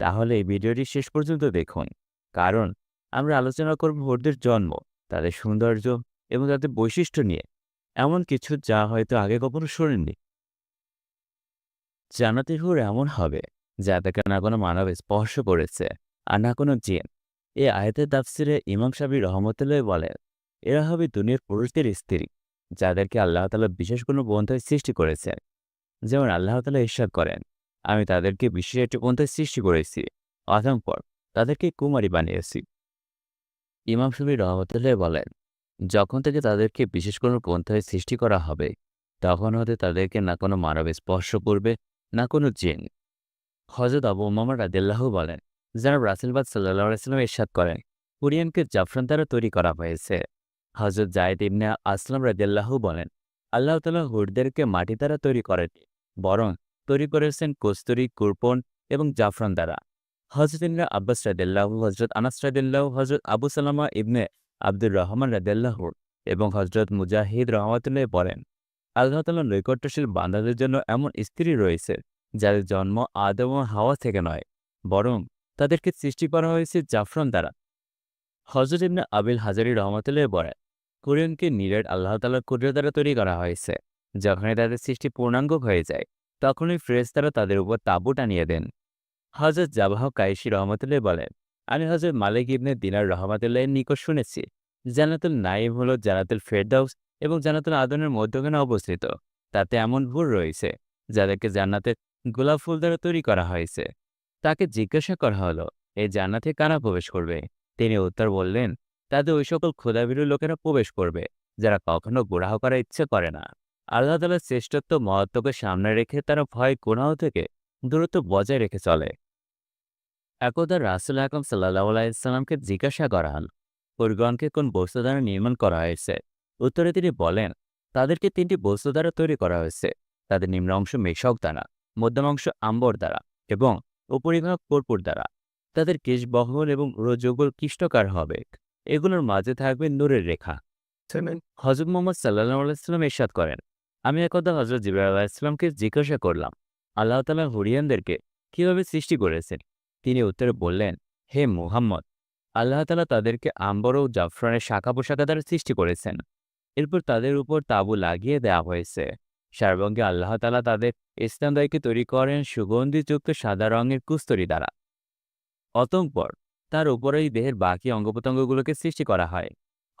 তাহলে এই ভিডিওটি শেষ পর্যন্ত দেখুন। কারণ আমরা আলোচনা করব হুরদের জন্ম, তাদের সৌন্দর্য এবং তাদের বৈশিষ্ট্য নিয়ে। এমন কিছু যা হয়তো আগে কখনো শোনেননি। জানাতে হুর এমন হবে, যা তাকে না কোনো মানব স্পর্শ করেছে, আর না কোনো জিন। এ আয়তের তাফসিরে ইমাম সাবি রহমতুল্লাহ বলেন, এরা হবে দুনিয়ার পুরুষদের স্ত্রী, যাদেরকে আল্লাহ তালা বিশেষ কোনো পন্থায় সৃষ্টি করেছেন। যেমন আল্লাহ তালা ইস্বাদ করেন আমি তাদেরকে বিশেষ একটি পন্থায় সৃষ্টি করেছি। অতঃপর তাদেরকে কুমারী বানিয়েছি। ইমাম সাবি রহমতুল্লাহ বলেন, যখন থেকে তাদেরকে বিশেষ কোনো পন্থায় সৃষ্টি করা হবে, তখন হতে তাদেরকে না কোনো মানব স্পর্শ করবে, না কোনো জিন। হজরত আবু মোহাম্মদ রাদিল্লাহ বলেন, যারা রাসেলবাদ সাল্লাহ আসলাম ইরশাদ করেন, কুরিয়ানকে জাফরান দ্বারা তৈরি করা হয়েছে। হজরত জায়দ ইবনে আসলাম রাদিল্লাহ বলেন, আল্লাহ তালা হুরদেরকে মাটি দ্বারা তৈরি করেনি বরং তৈরি করেছেন কস্তুরি, কুরপন এবং জাফরান দ্বারা। হজরত আব্বাস রাদিল্লাহ হজরত আনাস রাদিল্লাহ হজরত আবু সালামা ইবনে আব্দুর রহমান রাদিল্লাহ এবং হজরত মুজাহিদ রহমতুল্লাহ বলেন, আল্লাহ তালা নৈকট্যশীল বান্দাদের জন্য এমন স্ত্রী রয়েছে, যাদের জন্ম আদম হাওয়া থেকে নয়, বরং তাদেরকে সৃষ্টি করা হয়েছে জাফরান দ্বারা। হজরত ইবনে আবিল হাজারি রহমতুল্লাহ বলেন, কোরিয়ানকে নিরেট আল্লাহ তালার কুদরত দ্বারা তৈরি করা হয়েছে, যখনই তাদের সৃষ্টি পূর্ণাঙ্গ হয়ে যায়। তখনই ফ্রেস্তারা তাদের উপর তাঁবু টানিয়ে দেন। হজরত জাবাহ কাইশি রহমতুল্লাহ বলেন, আমি হজরত মালিক ইবনে দিনার রহমতুল্লাহের নিকট শুনেছি জানাতুল নাইম হল জানাতুল ফেরদাউস এবং জানাতুল আদনের মধ্যখানে অবস্থিত। তাতে এমন ভুল রয়েছে, যাদেরকে জান্নাতের গোলাপ ফুল দ্বারা তৈরি করা হয়েছে। তাকে জিজ্ঞাসা করা হলো এই জান্নাতে কারা প্রবেশ করবে? তিনি উত্তর বললেন, তাদের ওই সকল ক্ষুধাবিরু লোকেরা প্রবেশ করবে, যারা কখনো গুড়াহ করার ইচ্ছে করে না। আল্লাহ তালার শ্রেষ্ঠত্ব মহত্বকে সামনে রেখে তারা ভয় গুণাহ থেকে দূরত্ব বজায় রেখে চলে। একদা রাসুল আকরম সাল্লাহ আলাইসাল্লামকে জিজ্ঞাসা করা হল পরিগণকে কোন বস্তু দ্বারা নির্মাণ করা হয়েছে? উত্তরে তিনি বলেন তাদেরকে তিনটি বস্তু দ্বারা তৈরি করা হয়েছে তাদের নিম্ন অংশ মেশক দ্বারা মধ্যম অংশ আম্বর দ্বারা এবং উপরিভাগ কর্পূর দ্বারা। তাদের কেশবহল এবং রোজগোল কিষ্টকার হবে এগুলোর মাঝে থাকবে নূরের রেখা। হজরত মোহাম্মদ সাল্লাহ আলাইস্লাম এরশাদ করেন আমি একদা হজরত জিবরা আলাহিসামকে জিজ্ঞাসা করলাম, আল্লাহ তালা হরিয়ানদেরকে কীভাবে সৃষ্টি করেছেন? তিনি উত্তরে বললেন, হে মুহাম্মদ, আল্লাহ তালা তাদেরকে আম্বর ও জাফরানের শাখা পোশাখা দ্বারা সৃষ্টি করেছেন। এরপর তাদের উপর তাঁবু লাগিয়ে দেওয়া হয়েছে। সারবঙ্গে আল্লাহ তালা তাদের ইসলামদায়কে তৈরি করেন সুগন্ধিযুক্ত সাদা রঙের কুস্তরি দ্বারা। অতঃপর তার উপরেই দেহের বাকি অঙ্গপ্রত্যঙ্গগুলোকে সৃষ্টি করা হয়।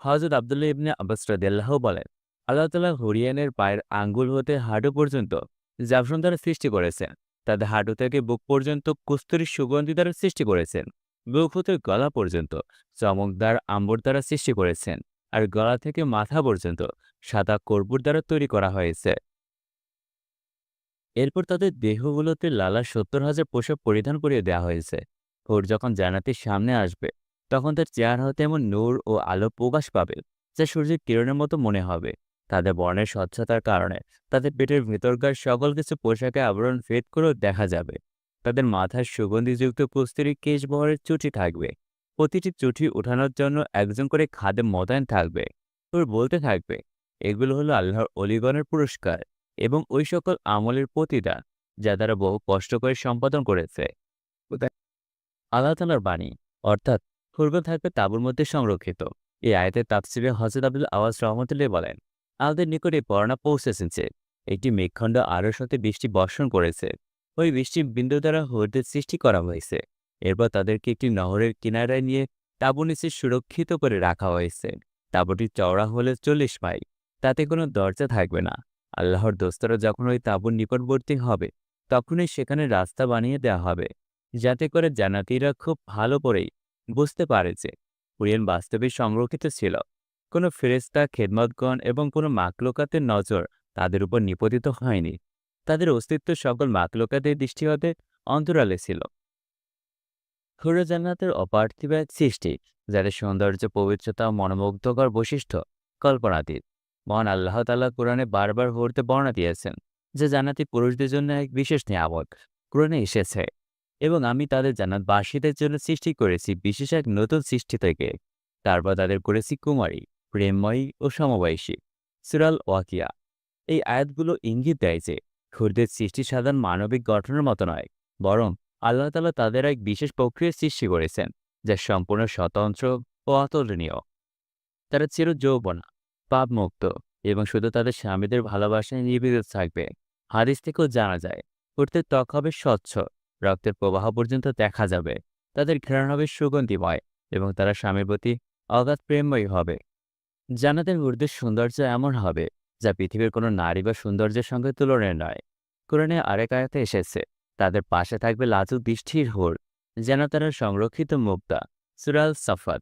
হজরত আবদুল্লাহ ইবনে আব্বাস রাদিয়াল্লাহ বলেন আল্লাহ তালা হরিয়ানের পায়ের আঙ্গুল হতে হাঁটু পর্যন্ত জাফরন দ্বারা সৃষ্টি করেছেন। তাদের হাঁটু থেকে বুক পর্যন্ত কুস্তরি সুগন্ধি দ্বারা সৃষ্টি করেছেন। বুক হতে গলা পর্যন্ত চমকদার আম্বর দ্বারা সৃষ্টি করেছেন আর গলা থেকে মাথা পর্যন্ত সাদা কর্পূর দ্বারা তৈরি করা হয়েছে। এরপর তাদের দেহগুলোতে লালা সত্তর হাজার পোশাক পরিধান করিয়ে দেওয়া হয়েছে। ভোর যখন জান্নাতের সামনে আসবে, তখন তার চেহারা হতে এমন নূর ও আলো প্রকাশ পাবে, যা সূর্যের কিরণের মতো মনে হবে। তাদের বর্ণের স্বচ্ছতার কারণে তাদের পেটের ভেতরকার সকল কিছু পোশাকে আবরণ ফেদ করেও দেখা যাবে। তাদের মাথার সুগন্ধিযুক্ত কুস্তির কেশ বহরের চুটি থাকবে। প্রতিটি চুটি ওঠানোর জন্য একজন করে খাদে মোতায়েন থাকবে। তোর বলতে থাকবে, এগুলো হলো আল্লাহর অলিগণের পুরস্কার এবং ওই সকল আমলের প্রতিদান যা তারা বহু কষ্ট করে সম্পাদন করেছে। আল্লাহ তালার বাণী, অর্থাৎ, ফুরগন থাকবে তাবুর মধ্যে সংরক্ষিত। এই আয়তের তাফসিরে হজরত আব্দুল আওয়াজ রহমতুল্লাহ বলেন আমাদের নিকটে বর্ণা পৌঁছেছে একটি মেঘখণ্ড আরও সাথে বৃষ্টি বর্ষণ করেছে। ওই বৃষ্টির বিন্দু দ্বারা হরিদের সৃষ্টি করা হয়েছে। এরপর তাদেরকে একটি নহরের কিনারায় নিয়ে তাঁবু নিচে সুরক্ষিত করে রাখা হয়েছে। তাঁবুটি চওড়া হলে চল্লিশ মাইল, তাতে কোনো দরজা থাকবে না। আল্লাহর দোস্তরা যখন ওই তাঁবুর নিকটবর্তী হবে, তখনই সেখানে রাস্তা বানিয়ে দেওয়া হবে, যাতে করে জানাতিরা খুব ভালো করেই বুঝতে পারে যে কুরিয়ান বাস্তবে সংরক্ষিত ছিল। কোনো ফেরেস্তা খেদমতগণ এবং কোনো মাকলোকাতের নজর তাদের উপর নিপতিত হয়নি। তাদের অস্তিত্ব সকল মাকলোকাতের দৃষ্টি হতে অন্তরালে ছিল। জান্নাতের অপার্থিব সৃষ্টি, যাদের সৌন্দর্য, পবিত্রতা ও মনোমুগ্ধকর বৈশিষ্ট্য কল্পনাতীত। মহান আল্লাহ তাল্লাহ কোরআনে বারবার হরতে বর্ণনা দিয়েছেন যে জান্নাতি পুরুষদের জন্য এক বিশেষ নিয়ামক কোরআনে এসেছে এবং আমি তাদের জান্নাতবাসীদের জন্য সৃষ্টি করেছি বিশেষ এক নতুন সৃষ্টি থেকে। তারপর তাদের করেছি কুমারী। প্রেমময়ী ও সমবয়সী। সুরাল ওয়াকিয়া। এই আয়াতগুলো ইঙ্গিত দেয় যে, খুরদের সৃষ্টি সাধারণ মানবিক গঠনের মতো নয়, বরং আল্লাহ তালা তাদের এক বিশেষ প্রক্রিয়া সৃষ্টি করেছেন, যা সম্পূর্ণ স্বতন্ত্র ও অতুলনীয়। তারা চির যৌবনা, পাপমুক্ত এবং শুধু তাদের স্বামীদের ভালোবাসায় নিবেদিত থাকবে। হাদিস থেকেও জানা যায় উঠতে ত্বক হবে স্বচ্ছ, রক্তের প্রবাহ পর্যন্ত দেখা যাবে, তাদের ঘ্রাণ হবে সুগন্ধিময় এবং তারা স্বামীর প্রতি অগাধ প্রেমময়ী হবে। জানাতের ঊর্ধ্বের সৌন্দর্য এমন হবে, যা পৃথিবীর কোনো নারী বা সৌন্দর্যের সঙ্গে তুলনীয় নয়। কোরআনে আরেক আয়াতে এসেছে, তাদের পাশে থাকবে লাজুক দৃষ্টির হোর যেন তারা সংরক্ষিত মুক্তা। সুরাল সাফাত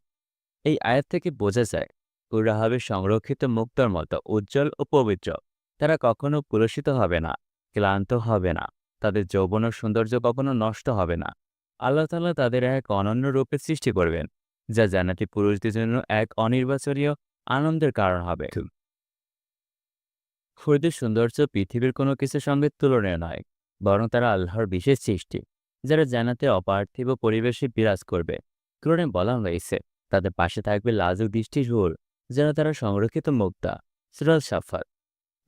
এই আয়াত থেকে বোঝা যায় ওরা হবে সংরক্ষিত মুক্তার মতো, উজ্জ্বল ও পবিত্র। তারা কখনো পুলসিত হবে না, ক্লান্ত হবে না, তাদের যৌবন ও সৌন্দর্য কখনো নষ্ট হবে না। আল্লাহ তাআলা তাদের এক অনন্য রূপে সৃষ্টি করবেন, যা জান্নাতি পুরুষদের জন্য এক অনির্বাচনীয় আনন্দের কারণ হবে। খুরদের সৌন্দর্য পৃথিবীর কোনো কিছুর সঙ্গে তুলনীয় নয় বরং তারা আল্লাহর বিশেষ সৃষ্টি যারা জানাতে অপার্থিব পরিবেশে বিরাজ করবে। কোরআনে বলা হয়েছে তাদের পাশে থাকবে লাজুক দৃষ্টির হুর যেন তারা সংরক্ষিত মুক্তা সুরাল সাফাত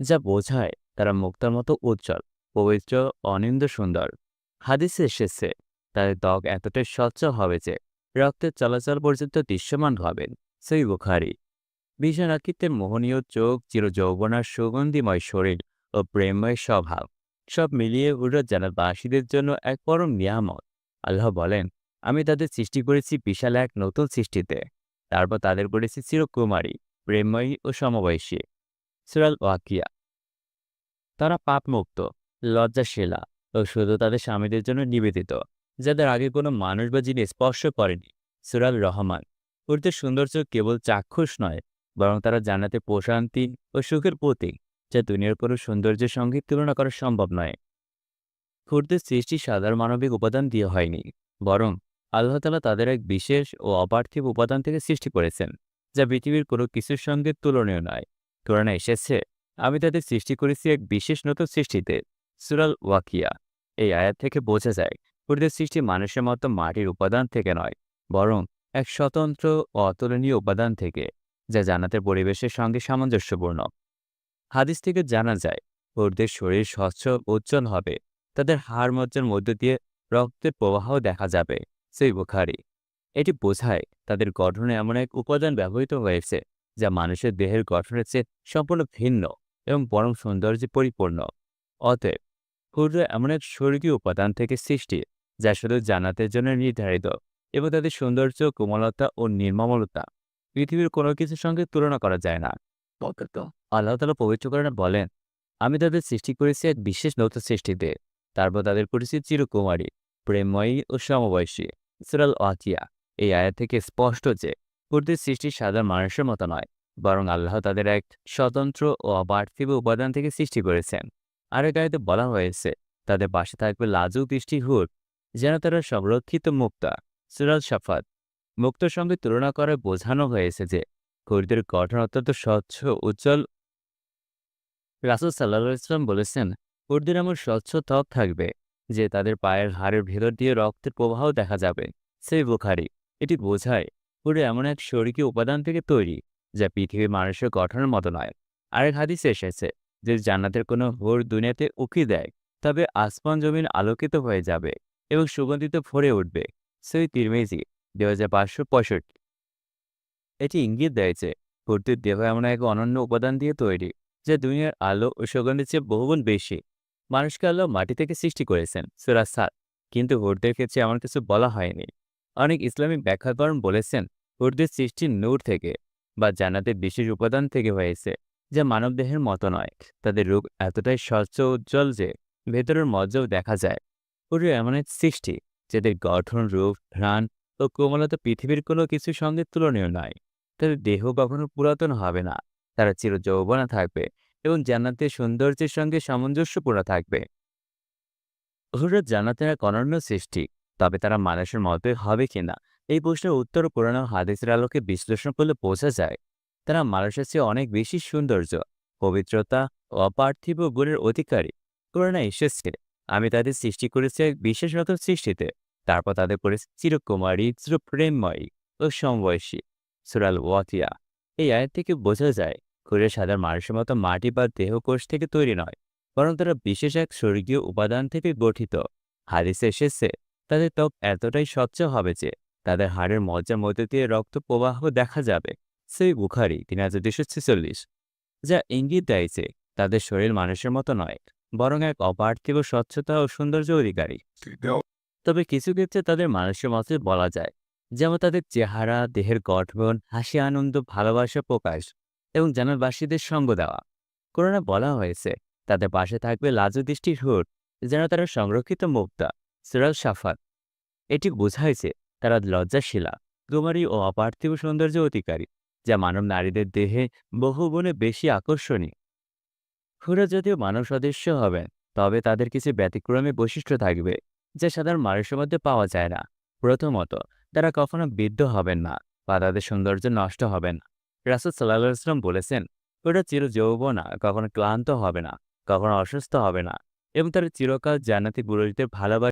যা বোঝায় তারা মুক্তার মতো উজ্জ্বল পবিত্র অনিন্দ সুন্দর। হাদিসে এসেছে তাদের ত্বক এতটাই স্বচ্ছ হবে যে রক্তের চলাচল পর্যন্ত দৃশ্যমান হবেন সেই বুখারি। বিশানাকৃত্যের মোহনীয় চোখ চির যৌবনার সুগন্ধিময় শরীর ও প্রেমময় স্বভাব, সব মিলিয়ে উড়ো জানাবাসীদের জন্য এক পরম নিয়ামত। আল্লাহ বলেন, আমি তাদের সৃষ্টি করেছি বিশাল এক নতুন সৃষ্টিতে। তারপর তাদের করেছি চিরকুমারী, প্রেমময়ী ও সমবয়সী। সুরাল ওয়াকিয়া। তারা পাপমুক্ত, লজ্জাশীলা ও শুধু তাদের স্বামীদের জন্য নিবেদিত, যাদের আগে কোনো মানুষ বা জিনিস স্পর্শ করেনি। সুরাল রহমান ওদের সৌন্দর্য কেবল চাক্ষুষ নয় বরং তারা জানাতে প্রশান্তি ও সুখের প্রতীক, যা দুনিয়ার কোনো সৌন্দর্যের সঙ্গে তুলনা করা সম্ভব নয়। খুরদের সৃষ্টি সাধারণ মানবিক উপাদান দিয়ে হয়নি, বরং আল্লাহ তালা তাদের এক বিশেষ ও অপার্থিব উপাদান থেকে সৃষ্টি করেছেন, যা পৃথিবীর কোনো কিছুর সঙ্গে তুলনীয় নয়। কোরআনে এসেছে, আমি তাদের সৃষ্টি করেছি এক বিশেষ নতুন সৃষ্টিতে। সুরাল ওয়াকিয়া, এই আয়াত থেকে বোঝা যায়, খুরদের সৃষ্টি মানুষের মতো মাটির উপাদান থেকে নয়, বরং এক স্বতন্ত্র ও অতুলনীয় উপাদান থেকে। যা জানাতের পরিবেশের সঙ্গে সামঞ্জস্যপূর্ণ। হাদিস থেকে জানা যায় ওদের শরীর স্বচ্ছ, উজ্জ্বল হবে। তাদের হাড় মজ্জার মধ্য দিয়ে রক্তের প্রবাহ দেখা যাবে, সেই বুখারি। এটি বোঝায় তাদের গঠনে এমন এক উপাদান ব্যবহৃত হয়েছে, যা মানুষের দেহের গঠনের চেয়ে সম্পূর্ণ ভিন্ন এবং পরম সৌন্দর্যে পরিপূর্ণ। অতএব হুর্র এমন এক স্বর্গীয় উপাদান থেকে সৃষ্টি, যা শুধু জানাতের জন্য নির্ধারিত এবং তাদের সৌন্দর্য, কোমলতা ও নির্মমলতা। পৃথিবীর কোনো কিছুর সঙ্গে তুলনা করা যায় না। আল্লাহ তালা পবিত্রকরণে বলেন, আমি তাদের সৃষ্টি করেছি এক বিশেষ নতুন সৃষ্টিতে তারপর তাদের করেছি চিরকুমারী, প্রেমময়ী ও সমবয়সী। সুরাল ওয়াকিয়া এই আয়াত থেকে স্পষ্ট যে কুর্দির সৃষ্টি সাধারণ মানুষের মতো নয়, বরং আল্লাহ তাদের এক স্বতন্ত্র ও অপার্থিব উপাদান থেকে সৃষ্টি করেছেন। আরেক আয়াতে বলা হয়েছে, তাদের পাশে থাকবে লাজুক দৃষ্টি হুর যেন তারা সংরক্ষিত মুক্তা। সুরাল সাফাত মুক্তর সঙ্গে তুলনা করে বোঝানো হয়েছে যে কুর্দের গঠন অত্যন্ত স্বচ্ছ, উজ্জ্বল। রাসুল সাল্লাহ ইসলাম বলেছেন, কুর্দের এমন স্বচ্ছ ত্বক থাকবে যে তাদের পায়ের হাড়ের ভেতর দিয়ে রক্তের প্রবাহ দেখা যাবে। সেই বুখারি। এটি বোঝায় পুরো এমন এক শরীরী উপাদান থেকে তৈরি, যা পৃথিবীর মানুষের গঠনের মতো নয়। আরেক হাদিসে এসেছে যে জান্নাতের কোনো হোর দুনিয়াতে উকি দেয়, তবে আসমান জমিন আলোকিত হয়ে যাবে এবং সুগন্ধিত ভরে উঠবে। সেই তিরমেজি। দুই হাজার পাঁচশো পঁয়ষট্টি। এটি ইঙ্গিত দেয় ভর্তির দেহ এমন এক অনন্য উপাদান দিয়ে তৈরি, যা দুনিয়ার আলো ও সুগন্ধের চেয়ে বহুগুণ বেশি। মানুষকে আল্লাহ মাটি থেকে সৃষ্টি করেছেন? সুরা সাত। কিন্তু হুরদের ক্ষেত্রে এমন কিছু বলা হয়নি। অনেক ইসলামিক ব্যাখ্যাকরণ বলেছেন হুরদের সৃষ্টি নূর থেকে বা জানাতে বিশেষ উপাদান থেকে হয়েছে, যা মানবদেহের মতো নয়। তাদের রূপ এতটাই স্বচ্ছ উজ্জ্বল যে ভেতরের মজ্জাও দেখা যায়। হুর এমন এক সৃষ্টি, যাদের গঠন, রূপ, ঘ্রাণ ও কোমলতা পৃথিবীর কোনো কিছুর সঙ্গে তুলনীয় নয়। তাদের দেহ কখনো পুরাতন হবে না। তারা চির যৌবনা থাকবে এবং জান্নাতের সৌন্দর্যের সঙ্গে সামঞ্জস্যপূর্ণ থাকবে। হুরত জান্নাতের এক অনন্য সৃষ্টি, তবে তারা মানুষের মতোই হবে কিনা এই প্রশ্নের উত্তর পুরানো হাদিসের আলোকে বিশ্লেষণ করলে বোঝা যায়, তারা মানুষের চেয়ে অনেক বেশি সৌন্দর্য, পবিত্রতা ও অপার্থিব গুণের অধিকারী। করোনা এসেছে, আমি তাদের সৃষ্টি করেছি এক বিশেষ নতুন সৃষ্টিতে। তারপর তাদের করেছি চিরকুমারী, চিরপ্রেমময়ী ও সমবয়সী। সুরাল ওয়াতিয়া। এই আয়ের থেকে বোঝা যায় খুরে সাধারণ মানুষের মতো মাটি বা দেহকোষ থেকে তৈরি নয়, বরং তারা বিশেষ এক স্বর্গীয় উপাদান থেকে গঠিত। হাদিসে এসেছে, তাদের ত্বক এতটাই স্বচ্ছ হবে যে, তাদের হাড়ের মজ্জার মধ্যে দিয়ে রক্ত প্রবাহ দেখা যাবে। সেই বুখারি তিন হাজার দুশো ছেচল্লিশ, যা ইঙ্গিত দেয় যে, তাদের শরীর মানুষের মতো নয়, বরং এক অপার্থিব স্বচ্ছতা ও সৌন্দর্য অধিকারী। তবে কিছু ক্ষেত্রে তাদের মানুষের মতে বলা যায়। যেমন তাদের চেহারা, দেহের গঠন, হাসি, আনন্দ, ভালোবাসা প্রকাশ এবং জানালবাসীদের সঙ্গ দেওয়া। কোরআনে বলা হয়েছে, তাদের পাশে থাকবে লাজু দৃষ্টির হুট যেন তারা সংরক্ষিত মুক্তা সিরাল সাফাত এটি বোঝায় তারা লজ্জাশীলা, কুমারী ও অপার্থিব সৌন্দর্য অধিকারী, যা মানব নারীদের দেহে বহু গুণে বেশি আকর্ষণীয়। হুরা যদিও মানব সদস্য হবেন, তবে তাদের কিছু ব্যতিক্রমী বৈশিষ্ট্য থাকবে। যা সাধারণ মানুষের মধ্যে পাওয়া যায় না। প্রথমত, তারা কখনো বিদ্ধ হবেন না বা তাদের সৌন্দর্য নষ্ট হবে না। রাসুল সাল্লাহ ইসলাম বলেছেন, ওরা চির যৌবনা কখনো ক্লান্ত হবে না, কখনো অসুস্থ হবে না এবং তারা চিরকাল জান্নাতি পুরুষদের ভালোবাসা